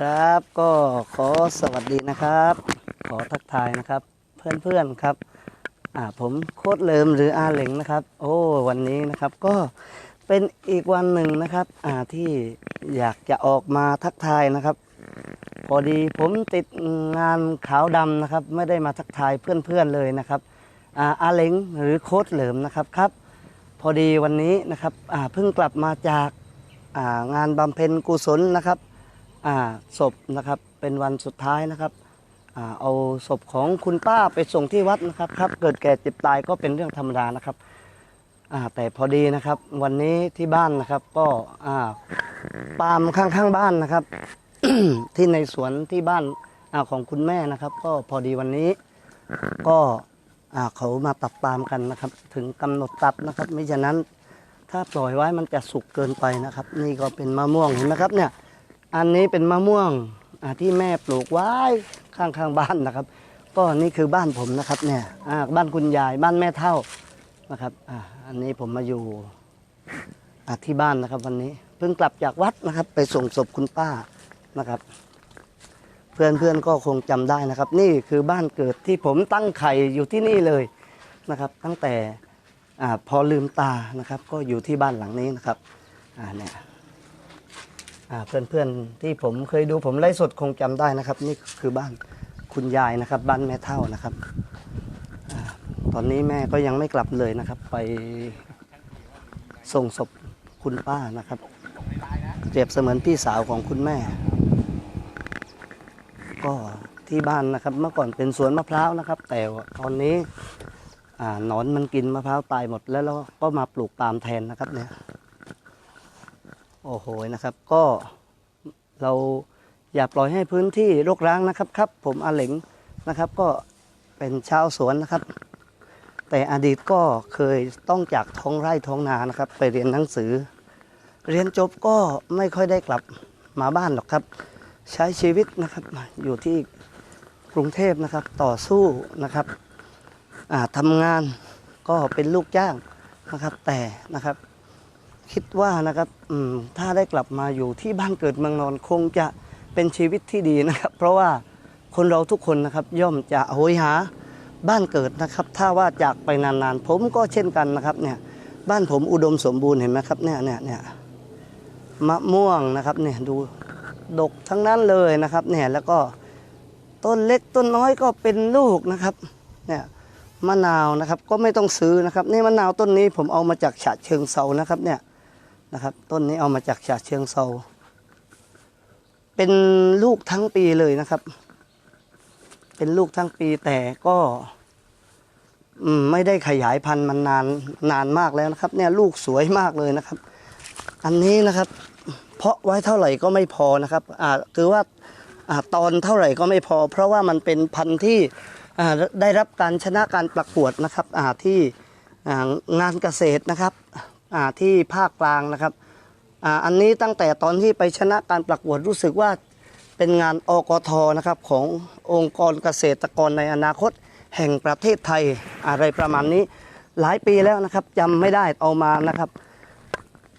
ครับ ก็ขอสวัสดีนะครับ ขอทักทายนะครับ เพื่อนๆครับอ่าผมโคตรเลิมหรืออาเหลงนะครับ โอ้วันนี้นะครับก็เป็นอีกวันหนึ่งนะครับอ่าที่อยากจะออกมาทักทายนะครับ พอดีผมติดงานขาวดำนะครับ ไม่ได้มาทักทายเพื่อนๆเลยนะครับอาอาเหลงหรือโคตรเลิมนะครับครับพอดีวันนี้นะครับอ่าเพิ่งกลับมาจากอ่างานบำเพ็ญกุศลนะครับ ศพนะครับเป็นวันสุดท้ายนะครับอเอาศพของคุณป้าไปส่งที่วัดนะครับครับ เกิดแก่เจ็บตายก็เป็นเรื่องธรรมดานะครับแต่พอดีนะครับ วันนี้ที่บ้านนะครับ ก็ปาล์มข้างๆบ้านนะครับ ที่ในสวนที่บ้านอของคุณแม่นะครับ ก็พอดีวันนี้ ก็เขามาตัดปาล์มกันนะครับ ถึงกำหนดตัดนะครับไม่ฉะนั้นถ้าปล่อยไว้มันจะสุกเกินไปนะครับ นี่ก็เป็นมะม่วงเห็นไหมครับเนี่ย อันนี้เป็นมะม่วงที่แม่ปลูกไว้ข้างๆบ้านนะครับ ก็นี่คือบ้านผมนะครับเนี่ยบ้านคุณยายบ้านแม่เท่านะครับออันนี้ผมมาอยู่อที่บ้านนะครับวันนี้เพิ่งกลับจากวัดนะครับ ไปส่งศพคุณป้านะครับ เพื่อนๆก็คงจำได้นะครับ นี่คือบ้านเกิดที่ผมตั้งไข่อยู่ที่นี่เลยนะครับ ตั้งแต่อพอลืมตานะครับ ก็อยู่ที่บ้านหลังนี้นะครับอ่าเนี่ย เพื่อนๆที่ผมเคยดูผมไลฟ์สดคงจำได้นะครับ นี่คือบ้านคุณยายนะครับ บ้านแม่เท่านะครับอตอนนี้แม่ก็ยังไม่กลับเลยนะครับ ไปส่งศพคุณป้านะครับเปรียบเสมือนพี่สาวของคุณแม่ ก็ที่บ้านนะครับ เมื่อก่อนเป็นสวนมะพร้าวนะครับ แต่ตอนนี้อ่าหนอนมันกินมะพร้าวตายหมดแล้วเราก็มาปลูกปาล์มแทนนะครับเนี่ย โอ้โหนะครับ ก็เราอย่าปล่อยให้พื้นที่รกร้างนะครับครับ ผมอาเหลงนะครับ ก็เป็นชาวสวนนะครับ แต่อดีตก็เคยต้องจากท้องไร่ท้องนานะครับ ไปเรียนหนังสือ เรียนจบก็ไม่ค่อยได้กลับมาบ้านหรอกครับ ใช้ชีวิตนะครับอยู่ที่กรุงเทพนะครับต่อสู้นะครับทำงานก็เป็นลูกจ้างนะครับแต่นะครับ คิดว่านะครับถ้าได้กลับมาอยู่ที่บ้านเกิดเมืองนอนคงจะเป็นชีวิตที่ดีนะครับ เพราะว่าคนเราทุกคนนะครับย่อมจะโหยหาบ้านเกิดนะครับ ถ้าว่าจากไปนานๆ ผมก็เช่นกันนะครับเนี่ยบ้านผมอุดมสมบูรณ์เห็นไหมครับเนี่ยเนี่ยเนี่ยมะม่วงนะครับเนี่ยดูดกทั้งนั้นเลยนะครับเนี่ยแล้วก็ต้นเล็กต้นน้อยก็เป็นลูกนะครับเนี่ยมะนาวนะครับก็ไม่ต้องซื้อนะครับ นี่มะนาวต้นนี้ผมเอามาจากฉะเชิงเซานะครับเนี่ย นะครับ ต้นนี้เอามาจากฉะเชิงเซาเป็นลูกทั้งปีเลยนะครับ เป็นลูกทั้งปีแต่ก็ไม่ได้ขยายพันธุ์มันนานนานมากแล้วนะครับ เนี่ยลูกสวยมากเลยนะครับ อันนี้นะครับ เพาะไว้เท่าไหร่ก็ไม่พอนะครับอ่าคือว่าอ่าตอนเท่าไหร่ก็ไม่พอ เพราะว่ามันเป็นพันธุ์ที่อ่าได้รับการชนะการประกวดนะครับอ่าที่งานเกษตรนะครับ ที่ภาคกลางนะครับอ,อันนี้ตั้งแต่ตอนที่ไปชนะการประกวดรู้สึกว่าเป็นงานอกทนะครับขององค์กรเกษตรกรในอนาคตแห่งประเทศไทยอะไรประมาณนี้หลายปีแล้วนะครับจำไม่ได้เอามานะครับ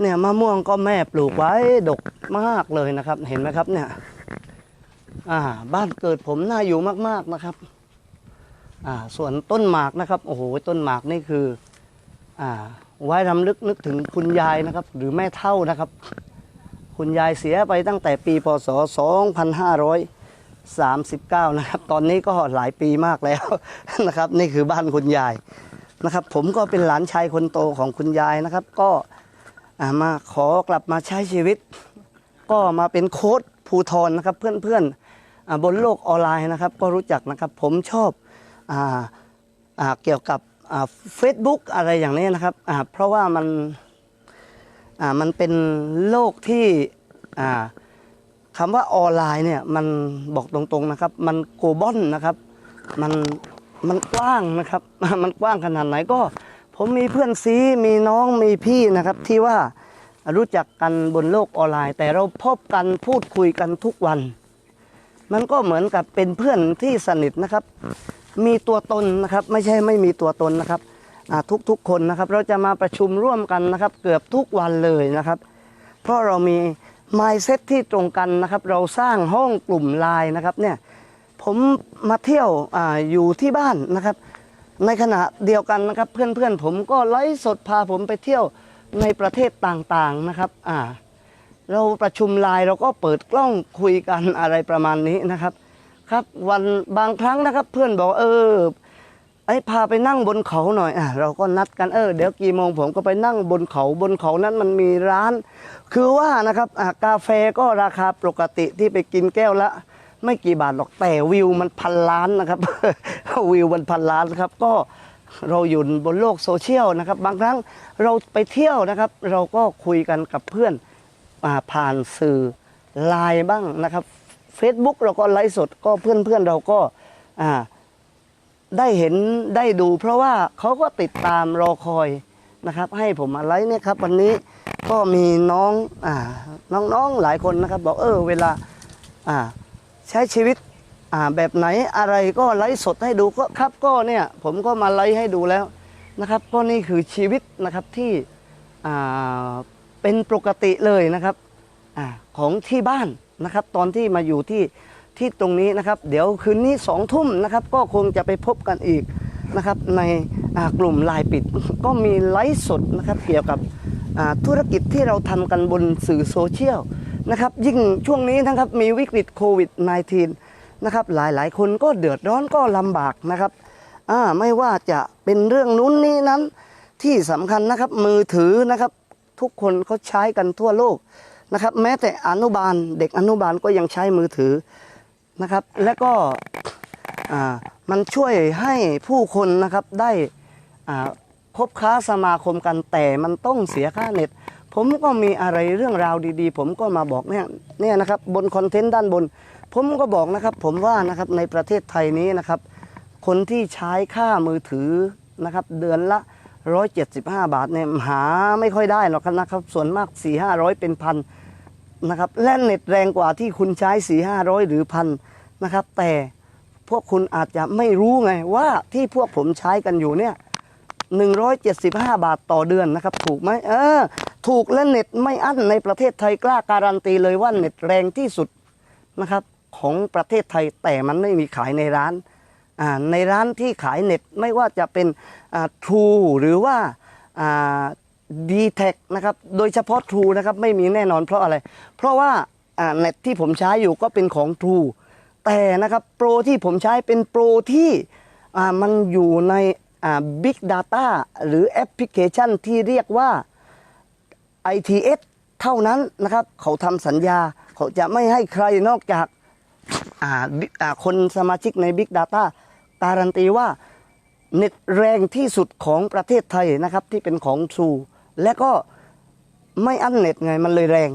เนี่ยมะม่วงก็แม่ปลูกไว้ดกมากเลยนะครับ เห็นไหมครับเนี่ยอ่าบ้านเกิดผมน่าอยู่มาก ๆนะครับอ่าส่วนต้นหมากนะครับโอ้โหต้นหมากนี่คืออ่า ไว้รำลึกนึกถึงคุณยายนะครับ หรือแม่เท่านะครับ คุณยายเสียไปตั้งแต่ปีพศ 2539 นะครับ ตอนนี้ก็หลายปีมากแล้วนะครับ นี่คือบ้านคุณยายนะครับ ผมก็เป็นหลานชายคนโตของคุณยายนะครับ ก็มาขอกลับมาใช้ชีวิต ก็มาเป็นโค้ดภูทรนะครับ เพื่อนๆบนโลกออนไลน์นะครับ ก็รู้จักนะครับ ผมชอบออเกี่ยวกับ เฟซบุ๊กอะไรอย่างนี้นะครับเพราะว่ามันมันเป็นโลกที่คำว่าออนไลน์เนี่ยมันบอกตรงๆนะครับ มันโกลบอลนะครับมันมันกว้างนะครับ มันกว้างขนาดไหนก็ ผมมีเพื่อนซีมีน้องมีพี่นะครับ ที่ว่ารู้จักกันบนโลกออนไลน์ แต่เราพบกันพูดคุยกันทุกวัน มันก็เหมือนกับเป็นเพื่อนที่สนิทนะครับ มีตัวตนนะครับ ไม่ใช่ไม่มีตัวตนนะครับทุกๆคนนะครับ เราจะมาประชุมร่วมกันนะครับ เกือบทุกวันเลยนะครับ เพราะเรามี mindset ที่ตรงกันนะครับ เราสร้างห้องกลุ่มไลน์นะครับเนี่ยผมมาเที่ยวออยู่ที่บ้านนะครับ ในขณะเดียวกันนะครับ เพื่อนๆ ผมก็ไลฟ์สดพาผมไปเที่ยวในประเทศต่างๆนะครับอ่าเราประชุมไลน์เราก็เปิดกล้องคุยกันอะไรประมาณนี้นะครับ ครับ วันบางครั้งนะครับ เพื่อนบอกเออไอ้พาไปนั่งบนเขาหน่อยอะเราก็นัดกันเออเดี๋ยวกี่โมงผมก็ไปนั่งบนเขาบนเขานั้นมันมีร้าน คือว่านะครับอะกาแฟก็ราคาปกติที่ไปกินแก้วละ ไม่กี่บาทหรอกแต่วิวมันพันล้านนะครับ วิวมันพันล้านครับ ก็เราอยู่บนโลกโซเชียลนะครับ บางครั้งเราไปเที่ยวนะครับ เราก็คุยกันกับเพื่อนอผ่านสื่อไลน์บ้างนะครับ Facebook เราก็ไลฟ์สดก็เพื่อนๆเราก็ได้เห็นได้ดู เพราะว่าเขาก็ติดตามรอคอยนะครับ ให้ผมมาไลฟ์เนี่ยครับ วันนี้ก็มีน้องอน้องๆหลายคนนะครับ บอกเออเวลาใช้ชีวิตแบบไหนอะไรก็ไลฟ์สดให้ดูก็ครับก็เนี่ยผมก็มาไลฟ์ให้ดูแล้วนะครับ ก็นี่คือชีวิตนะครับที่เป็นปกติเลยนะครับอของที่บ้าน นะครับ ตอนที่มาอยู่ที่ที่ตรงนี้นะครับ เดี๋ยวคืนนี้สองทุ่มนะครับ ก็คงจะไปพบกันอีกนะครับ ในกลุ่มไลน์ปิดก็มีไลฟ์สดนะครับ เกี่ยวกับธุรกิจที่เราทำกันบนสื่อโซเชียลนะครับ ยิ่งช่วงนี้นะครับมีวิกฤตโควิด -19 นะครับ หลายๆ คนก็เดือดร้อนก็ลำบากนะครับไม่ว่าจะเป็นเรื่องนู้นนี้นั้นที่สำคัญนะครับมือถือนะครับ ทุกคนเขาใช้กันทั่วโลก นะครับ แม้แต่อนุบาลเด็กอนุบาลก็ยังใช้มือถือนะครับ และก็มันช่วยให้ผู้คนนะครับได้คบค้าสมาคมกันแต่มันต้องเสียค่าเน็ต ผมก็มีอะไรเรื่องราวดีๆ ผมก็มาบอกเนี่ยเนี่ยนะครับบนคอนเทนต์ด้านบน ผมก็บอกนะครับผมว่านะครับในประเทศไทยนี้นะครับ คนที่ใช้ค่ามือถือนะครับเดือนละ 175 บาทเนี่ยหาไม่ค่อยได้หรอกนะครับ ส่วนมาก 4 5 0 0 เป็นพัน นะครับและเน็ตแรงกว่าที่คุณใช้สี่ห้าร้อยหรือพันนะครับ แต่พวกคุณอาจจะไม่รู้ไงว่าที่พวกผมใช้กันอยู่เนี่ยหนึ่งร้อยเจ็ดสิบห้าบาทต่อเดือนนะครับ ถูกไหมเออ ถูกและเน็ตไม่อั้นในประเทศไทยกล้าการันตีเลยว่าเน็ตแรงที่สุดนะครับ ของประเทศไทยแต่มันไม่มีขายในร้านในร้านที่ขายเน็ตไม่ว่าจะเป็นทรูหรือว่า ดีแท็นะครับโดยเฉพาะ True นะครับไม่มีแน่นอนเพราะอะไร เพราะว่าเน็ตที่ผมใช้อยู่ก็เป็นของ True แต่นะครับโปรที่ผมใช้เป็นโปรที่มันอยู่ในอ่า Big Data หรือแอปพลิเคชันที่เรียกว่า ITS เท่านั้นนะครับเขาทำสัญญาเขาจะไม่ให้ใครนอกจากาคนสมาชิกใน Big Data การันตีว่าเน็ตแรงที่สุดของประเทศไทยนะครับที่เป็นของ True และก็ไม่อั้นเน็ตไงมันเลยแรง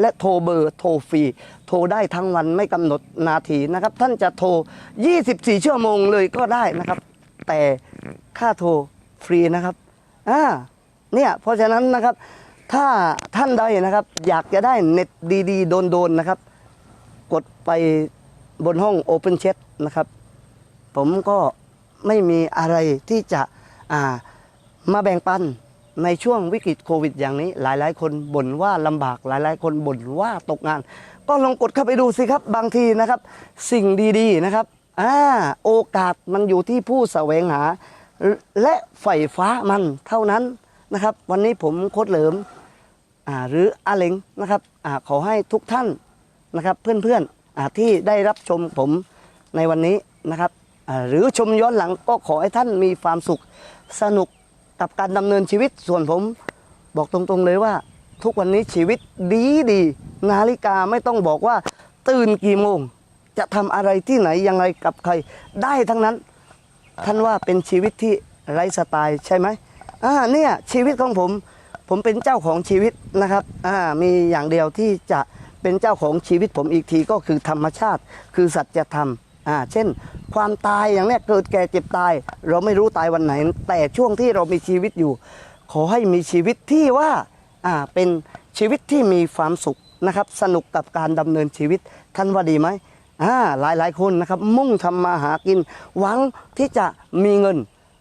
และโทรเบอร์โทรฟรี โทรได้ทั้งวันไม่กำหนดนาทีนะครับ ท่านจะโทร 24 ชั่วโมงเลยก็ได้นะครับ แต่ค่าโทรฟรีนะครับอ่าเนี่ยเพราะฉะนั้นนะครับ ถ้าท่านใดนะครับ อยากจะได้เน็ตดีๆ โดนๆนะครับ กดไปบนห้อง Open Chat นะครับ ผมก็ไม่มีอะไรที่จะอ่ามาแบ่งปัน ในช่วงวิกฤตโควิดอย่างนี้ หลายๆ คนบ่นว่าลำบากหลายๆ คนบ่นว่าตกงาน ก็ลองกดเข้าไปดูสิครับบางทีนะครับ สิ่งดีๆนะครับอ่าโอกาสมันอยู่ที่ผู้แสวงหา และใฝ่ฟ้ามันเท่านั้นนะครับ วันนี้ผมโคดเหลิมอ่าหรืออาเล็งนะครับอ่าขอให้ทุกท่านนะครับ เพื่อนๆอ่าที่ได้รับชมผมในวันนี้นะครับอ่าหรือชมย้อนหลังก็ขอให้ท่านมีความสุขสนุก กับการดำเนินชีวิตส่วนผม บอกตรงๆเลยว่า ทุกวันนี้ชีวิตดีดีนาฬิกาไม่ต้องบอกว่า ตื่นกี่โมง จะทำอะไรที่ไหนยังไงกับใคร ได้ทั้งนั้น ท่านว่าเป็นชีวิตที่ไร้สไตล์ใช่ไหมอ่าเนี่ยชีวิตของผม ผมเป็นเจ้าของชีวิตนะครับอ่ามีอย่างเดียวที่จะเป็นเจ้าของชีวิตผมอีกทีก็คือธรรมชาติ คือสัจธรรม อ่าเช่น ความตายอย่างเนี้ยเกิดแก่เจ็บตาย เราไม่รู้ตายวันไหน แต่ช่วงที่เรามีชีวิตอยู่ ขอให้มีชีวิตที่ว่าอ่าเป็นชีวิตที่มีความสุขนะครับ สนุกกับการดำเนินชีวิตท่านว่าดีไหมอ่าหลายหลายๆคนนะครับ มุ่งทำมาหากิน หวังที่จะมีเงิน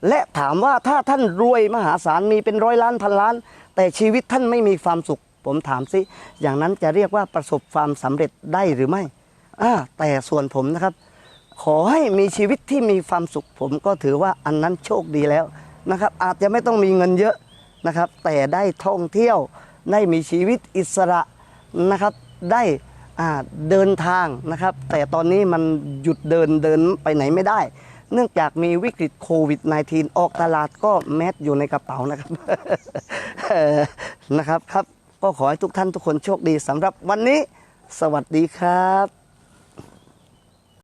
และถามว่าถ้าท่านรวยมหาศาลมีเป็นร้อยล้านพันล้าน แต่ชีวิตท่านไม่มีความสุข ผมถามสิอย่างนั้นจะเรียกว่าประสบความสำเร็จได้หรือไม่อ่าแต่ส่วนผมนะครับ ขอให้มีชีวิตที่มีความสุขผมก็ถือว่าอันนั้นโชคดีแล้วนะครับ อาจจะไม่ต้องมีเงินเยอะนะครับ แต่ได้ท่องเที่ยวได้มีชีวิตอิสระนะครับ ได้เดินทางนะครับ แต่ตอนนี้มันหยุดเดินเดินไปไหนไม่ได้ เนื่องจากมีวิกฤตโควิด -19 ออกตลาดก็แมสอยู่ในกระเป๋านะครับนะครับครับ ก็ขอให้ทุกท่านทุกคนโชคดีสำหรับวันนี้ สวัสดีครับ